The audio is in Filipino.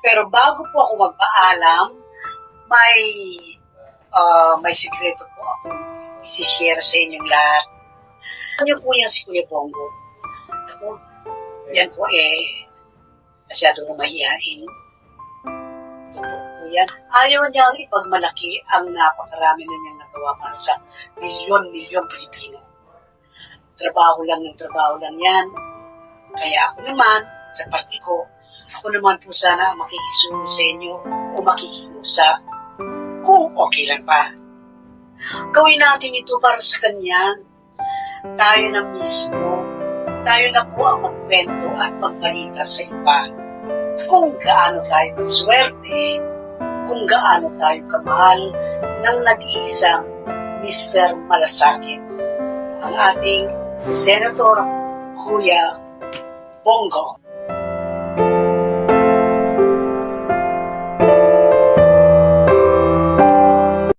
Pero bago po ako magpaalam, may ah, may sikreto po ako isi-share sa inyong lahat. Ano po yan si Kuya Bongo? Ako, yan po eh, masyado na mahihain. Totoo po yan. Ayaw niyang ipagmalaki ang napakarami na niyang nagawa para sa milyon-milyon Pilipino. Trabaho lang ng trabaho lang yan. Kaya ako naman, sa parte ko, ako naman po sana ang makikisuno sa inyo o makikiusap kung okay lang pa. Gawin natin ito para sa Kanya. Tayo na mismo, tayo na po ang magkwento at magbalita sa iba kung gaano tayo kaswerte, kung gaano tayo kamahal ng nag-iisang Mr. Malasakit, ang ating Senator Kuya Bongo.